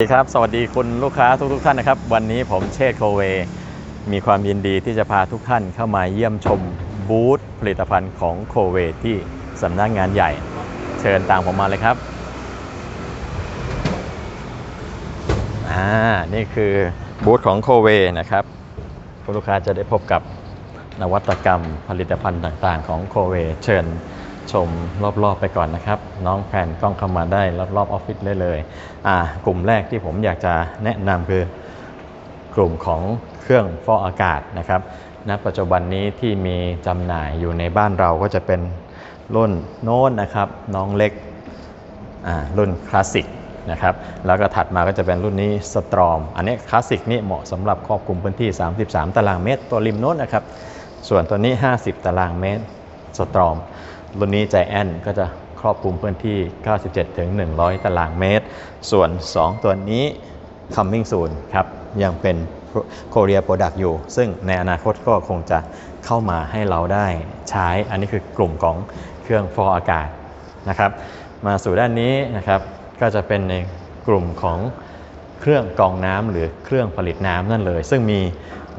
สวัสดีครับ สวัสดีคุณลูกค้าทุกทท่านนะครับ วันนี้ผมเชษโคเว มีความยินดีที่จะพาทุกท่านเข้ามาเยี่ยมชมบูธผลิตภัณฑ์ของโคเวที่สำนักงานใหญ่ เชิญตามผมมาเลยครับ อ่า นี่คือบูธของโคเวนะครับ คุณลูกค้าจะได้พบกับนวัตกรรมผลิตภัณฑ์ต่างๆ ของโคเว เชิญ ชมรอบๆไปก่อนนะครับ น้องแผนกล้องเข้ามาได้รอบๆออฟฟิศได้เลยอ่ากลุ่มแรกที่ผมอยากจะแนะนำคือกลุ่มของเครื่องฟอกอากาศนะครับณปัจจุบันนี้ที่มีจำหน่ายอยู่ในบ้านเราก็จะเป็นรุ่นโน้นนะครับน้องเล็กอ่ารุ่นคลาสสิกนะครับแล้วก็ถัดมาก็จะเป็นรุ่นนี้สตรอม อันนี้คลาสสิกนี่เหมาะสำหรับครอบคลุมพื้นที่ 33 ตารางเมตร ตัวริมโน้นนะครับ ส่วนตัวนี้ 50 ตารางเมตรสตรอม รุ่นนี้ใจแอนก็จะครอบคลุมพื้นที่ 97 ถึง 100 ตารางเมตร ส่วน 2 ตัวนี้ coming soon ครับ ยังเป็น Korea Product อยู่ ซึ่งในอนาคตก็คงจะเข้ามาให้เราได้ใช้ อันนี้คือกลุ่มของเครื่องฟอกอากาศนะครับ มาสู่ด้านนี้นะครับ ก็จะเป็นในกลุ่มของ เครื่องกรองน้ำหรือเครื่องผลิตน้ำนั่นเลย ซึ่งมี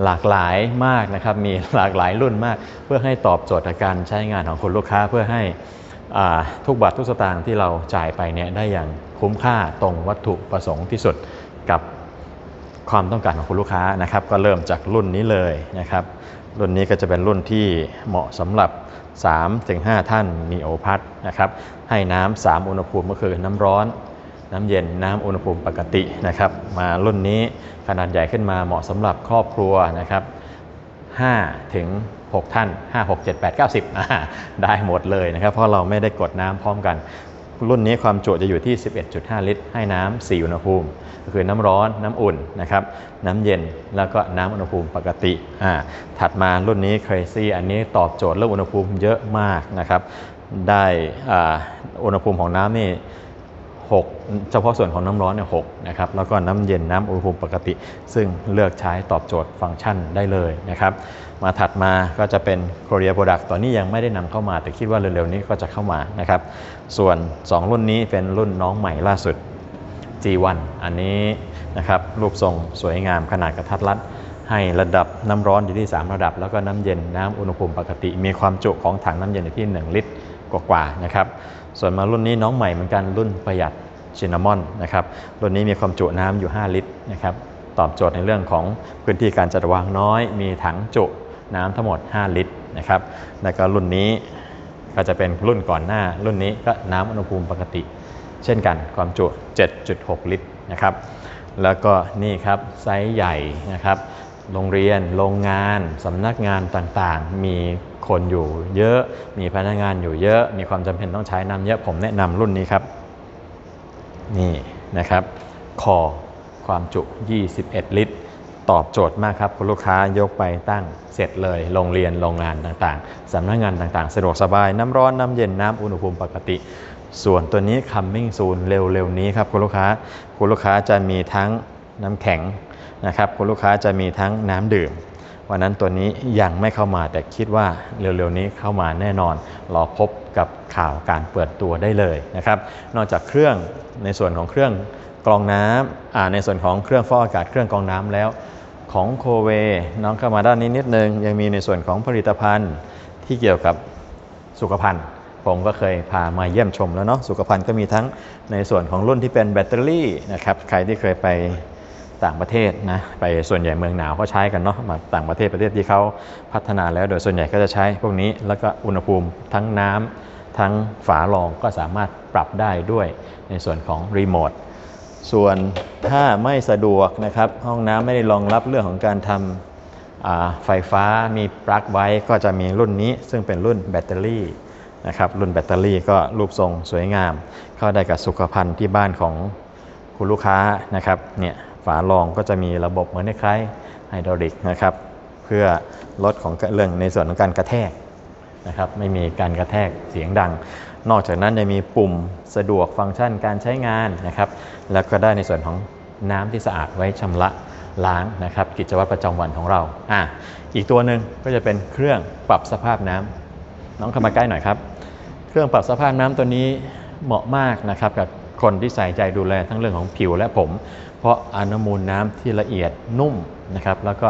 หลากหลายมากนะครับ มีหลากหลายรุ่นมาก เพื่อให้ตอบโจทย์การใช้งานของคุณลูกค้าเพื่อให้ทุกบาททุกสตางค์ที่เราจ่ายไปเนี่ยได้อย่างคุ้มค่าตรงวัตถุประสงค์ที่สุดกับความต้องการของคุณลูกค้านะครับ ก็เริ่มจากรุ่นนี้เลยนะครับ รุ่นนี้ก็จะเป็นรุ่นที่เหมาะสำหรับ 3-5 ท่านมีโอพัดนะครับให้น้ำ3อุณหภูมิก็คือน้ำร้อน น้ำเย็นน้ำอุณหภูมิปกตินะครับมารุ่นนี้ขนาดใหญ่ขึ้นมาเหมาะสำหรับครอบครัวนะครับ5ถึง 6 ท่าน 5 6 7 8 9 10อ่าได้หมดเลยนะครับ เพราะเราไม่ได้กดน้ำพร้อมกัน รุ่นนี้ความจุจะอยู่ที่ 11.5 ลิตร ให้น้ำ4อุณหภูมิ ก็คือน้ำร้อนน้ำอุ่นนะครับน้ำเย็นแล้วก็น้ำอุณหภูมิปกติอ่าถัดมารุ่นนี้ Crazy อันนี้ตอบโจทย์เรื่องอุณหภูมิเยอะมากนะครับ ได้อ่าอุณหภูมิของน้ำนี่ 6 เฉพาะส่วนของน้ำร้อนเนี่ยหนะครับ แล้วก็น้ำเย็นน้ำอุณหภูมิปกติ ซึ่งเลือกใช้ตอบโจทย์ฟังก์ชันได้เลยนะครับ มาถัดมาก็จะเป็น Korea Product ตอนนี้ยังไม่ได้นำเข้ามา แต่คิดว่าเร็วๆนี้ก็จะเข้ามานะครับ ส่วน 2 รุ่นนี้เป็นรุ่นน้องใหม่ล่าสุด G1 อันนี้นะครับรูปทรงสวยงามขนาดกระทัดรัดให้ระดับน้ำร้อนอยู่ที่ 3 ระดับ แล้วก็น้ำเย็นน้ำอุณหภูมิปกติ มีความจุของถังน้ำเย็นอยู่ที่ 1 ลิตร กว่าๆนะครับ ส่วนมารุ่นนี้น้องใหม่เหมือนกันรุ่นประหยัดชินนามอนนะครับ รุ่นนี้มีความจุน้ำอยู่ 5 ลิตรนะครับ ตอบโจทย์ในเรื่องของพื้นที่การจัดวางน้อย มีถังจุน้ำทั้งหมด 5 ลิตรนะครับ แล้วก็รุ่นนี้ก็จะเป็นรุ่นก่อนหน้า รุ่นนี้ก็น้ำอุณหภูมิปกติ เช่นกันความจุ 7.6 ลิตรนะครับ แล้วก็นี่ครับไซส์ใหญ่นะครับ โรงเรียน โรงงานสำนักงานต่างๆ มีคนอยู่เยอะ มีพนักงานอยู่เยอะ มีความจำเป็นต้องใช้น้ำเยอะ ผมแนะนำรุ่นนี้ครับ นี่นะครับ คอความจุ 21 ลิตร ตอบโจทย์มากครับ คุณลูกค้ายกไปตั้งเสร็จเลย โรงเรียน โรงงานต่างๆสำนักงานต่างๆ สะดวกสบาย น้ำร้อน น้ำเย็น น้ำอุณหภูมิปกติ ส่วนตัวนี้ coming soon เร็วๆนี้ครับคุณลูกค้า คุณลูกค้าจะมีทั้งน้ำแข็ง นะครับคุณลูกค้าจะมีทั้งน้ำดื่ม วันนั้นตัวนี้ยังไม่เข้ามาแต่คิดว่าเร็วๆนี้เข้ามาแน่นอนรอพบกับข่าวการเปิดตัวได้เลยนะครับ นอกจากเครื่องในส่วนของเครื่องกรองน้ำในส่วนของเครื่องฟอกอากาศเครื่องกรองน้ำแล้ว ของโคเวน้องเข้ามาด้านนี้นิดนึง ยังมีในส่วนของผลิตภัณฑ์ที่เกี่ยวกับสุขภัณฑ์ผมก็เคยพามาเยี่ยมชมแล้วเนาะสุขภัณฑ์ก็มีทั้งในส่วนของรุ่นที่เป็นแบตเตอรี่นะครับใครที่เคยไป ต่างประเทศนะไปส่วนใหญ่เมืองหนาวก็ใช้กันเนาะมาต่างประเทศประเทศที่เขาพัฒนาแล้วโดยส่วนใหญ่ก็จะใช้พวกนี้แล้วก็อุณหภูมิทั้งน้ำทั้งฝารองก็สามารถปรับได้ด้วยในส่วนของรีโมทส่วนถ้าไม่สะดวกนะครับห้องน้ำไม่ได้รองรับเรื่องของการทำอ่าไฟฟ้ามีปลั๊กไว้ก็จะมีรุ่นนี้ ซึ่งเป็นรุ่นแบตเตอรี่นะครับรุ่นแบตเตอรี่ก็รูปทรงสวยงาม เข้าได้กับสุขภัณฑ์ที่บ้านของคุณลูกค้านะครับเนี่ยารองก็จะมีระบบเหมือนคล้ายไฮดรอลิกนะครับ เพื่อลดของเรื่องในส่วนของการกระแทกนะครับไม่มีการกระแทกเสียงดัง นอกจากนั้นยังมีปุ่มสะดวกฟังก์ชันการใช้งานนะครับแล้วก็ได้ในส่วนของน้ำที่สะอาดไว้ชำระล้างนะครับกิจวัตรประจำวันของเราอะอีกตัวหนึ่งก็จะเป็นเครื่องปรับสภาพน้ำน้องเข้ามาใกล้หน่อยครับ เครื่องปรับสภาพน้ำตัวนี้เหมาะมากนะครับกับ คนที่ใส่ใจดูแลทั้งเรื่องของผิวและผม เพราะอนุมูลน้ำที่ละเอียดนุ่มนะครับแล้วก็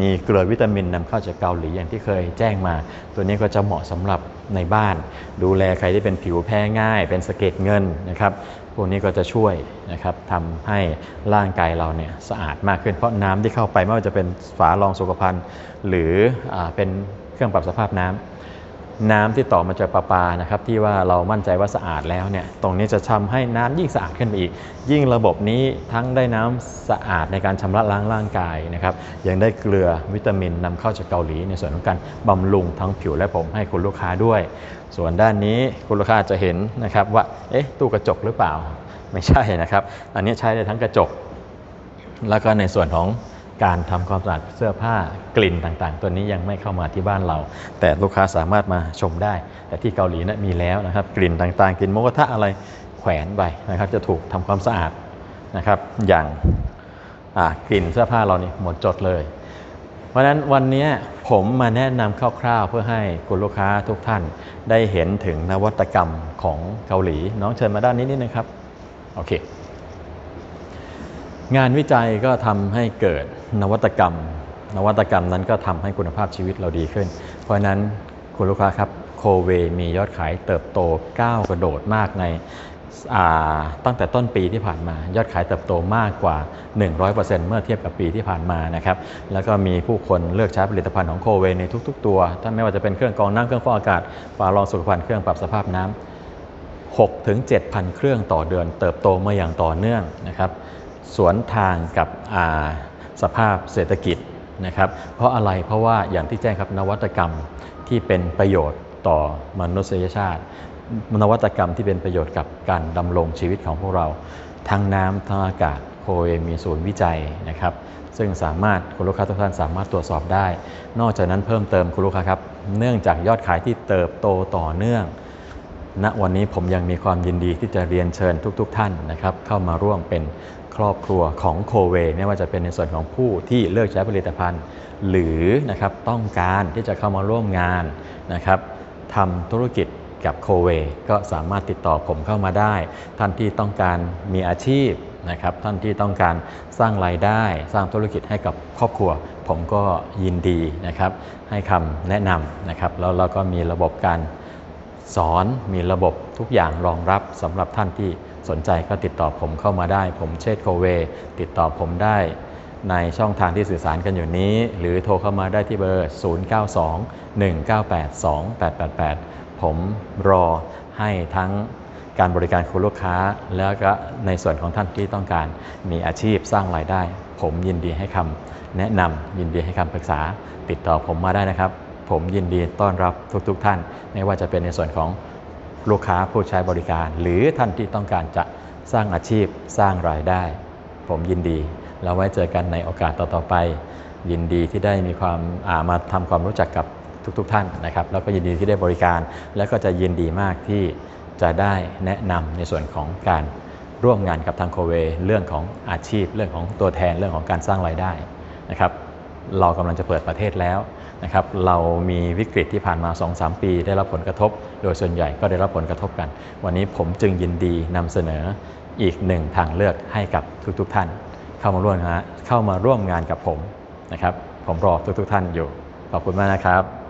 มีเกลือวิตามินนำเข้าจากเกาหลีอย่างที่เคยแจ้งมา ตัวนี้ก็จะเหมาะสำหรับในบ้าน ดูแลใครที่เป็นผิวแพ้ง่าย เป็นสะเก็ดเงินนะครับพวกนี้ก็จะช่วยนะครับทำให้ร่างกายเราเนี่ยสะอาดมากขึ้น เพราะน้ำที่เข้าไปไม่ว่าจะเป็นฝารองสุขภัณฑ์ หรืออเป็นเครื่องปรับสภาพน้ำ น้ำที่ต่อมาจากประปานะครับที่ว่าเรามั่นใจว่าสะอาดแล้วเนี่ยตรงนี้จะทำให้น้ำยิ่งสะอาดขึ้นไปอีก ยิ่งระบบนี้ทั้งได้น้ำสะอาดในการชำระล้างร่างกายนะครับยังได้เกลือวิตามินนำเข้าจากเกาหลี ในส่วนของการบำรุงทั้งผิวและผมให้คุณลูกค้าด้วย ส่วนด้านนี้คุณลูกค้าจะเห็นนะครับว่าเอ๊ะตู้กระจกหรือเปล่า ไม่ใช่นะครับ อันนี้ใช้ได้ทั้งกระจก แล้วก็ในส่วนของ การทำความสะอาดเสื้อผ้ากลิ่นต่างๆ ตัวนี้ยังไม่เข้ามาที่บ้านเรา แต่ลูกค้าสามารถมาชมได้ แต่ที่เกาหลีนะมีแล้วนะครับ กลิ่นต่างๆกลิ่นหมูกทะอะไรแขวนไปนะครับ จะถูกทำความสะอาดนะครับ อย่างกลิ่นเสื้อผ้าเรานี่หมดจดเลย เพราะฉะนั้นวันนี้ผมมาแนะนำคร่าวๆ เพื่อให้คุณลูกค้าทุกท่านได้เห็นถึงนวัตกรรมของเกาหลี น้องเชิญมาด้านนี้นิดนึงครับโอเคงานวิจัยก็ทำให้เกิด นวัตกรรม นวัตกรรมนั้นก็ทำให้คุณภาพชีวิตเราดีขึ้น เพราะฉะนั้นคุณลูกค้าครับโคเวมียอดขายเติบโตก้าวกระโดดมากในตั้งแต่ต้นปีที่ผ่านมา ยอดขายเติบโตมากกว่า 100%เมื่อเทียบกับปีที่ผ่านมานะครับแล้วก็มีผู้คนเลือกใช้ผลิตภัณฑ์ของโคเวในทุก ๆ ตัวถ้าไม่ว่าจะเป็นเครื่องกรองน้ำเครื่องฟอกอากาศฝารองสุขภัณฑ์เครื่องปรับสภาพน้ำ6ถึง7,000 เครื่องต่อเดือนเติบโตมาอย่างต่อเนื่องนะครับ สวนทางกับ สภาพเศรษฐกิจนะครับ เพราะอะไรเพราะว่าอย่างที่แจ้งครับนวัตกรรมที่เป็นประโยชน์ต่อมนุษยชาติ นวัตกรรมที่เป็นประโยชน์กับการดำรงชีวิตของพวกเรา ทั้งน้ำทั้งอากาศโคเอมีศูนย์วิจัยนะครับซึ่งสามารถคุณลูกค้าทุกท่านสามารถตรวจสอบได้ นอกจากนั้นเพิ่มเติมคุณลูกค้าครับ เนื่องจากยอดขายที่เติบโตต่อเนื่อง ณวันนี้ผมยังมีความยินดีที่จะเรียนเชิญทุกๆท่านนะครับเข้ามาร่วมเป็นครอบครัวของโคเวไม่ว่าจะเป็นในส่วนของผู้ที่เลือกใช้ผลิตภัณฑ์ หรือนะครับต้องการที่จะเข้ามาร่วมงานนะครับทำธุรกิจกับโคเวก็สามารถติดต่อผมเข้ามาได้ ท่านที่ต้องการมีอาชีพนะครับท่านที่ต้องการสร้างรายได้สร้างธุรกิจให้กับครอบครัว ผมก็ยินดีนะครับให้คำแนะนำนะครับแล้วเราก็มีระบบการ สอนมีระบบทุกอย่างรองรับสำหรับท่านที่สนใจก็ติดต่อผมเข้ามาได้ ผมเชษโคเว ติดต่อผมได้ในช่องทางที่สื่อสารกันอยู่นี้ หรือโทรเข้ามาได้ที่เบอร์ 0921982888 ผมรอให้ทั้งการบริการคุณลูกค้า แล้วก็ในส่วนของท่านที่ต้องการมีอาชีพสร้างรายได้ ผมยินดีให้คำแนะนำยินดีให้คำปรึกษา ติดต่อผมมาได้นะครับ ผมยินดีต้อนรับทุกๆทท่าน ไม่ว่าจะเป็นในส่วนของลูกค้าผู้ใช้บริการ หรือท่านที่ต้องการจะสร้างอาชีพสร้างรายได้ ผมยินดีแล้วไว้เจอกันในโอกาสต่อๆไป ยินดีที่ได้มีความามาทำความรู้จักกับทุกๆทท่านนะครับ แล้วก็ยินดีที่ได้บริการ แล้วก็จะยินดีมากที่จะได้แนะนำในส่วนของการร่วมงานกับทางโคเว เรื่องของอาชีพ เรื่องของตัวแทนเรื่องของการสร้างรายได้นะครับ เรากำลังจะเปิดประเทศแล้ว นะครับเรามีวิกฤตที่ผ่านมา 2-3 ปี ได้รับผลกระทบ โดยส่วนใหญ่ก็ได้รับผลกระทบกัน วันนี้ผมจึงยินดีนำเสนออีกหนึ่งทางเลือกให้กับทุกๆทท่าน เข้ามาร่วมนะเข้ามาร่วมงานกับผมนะครับผมรอทุกๆทท่านอยู่ ขอบคุณมากนะครับ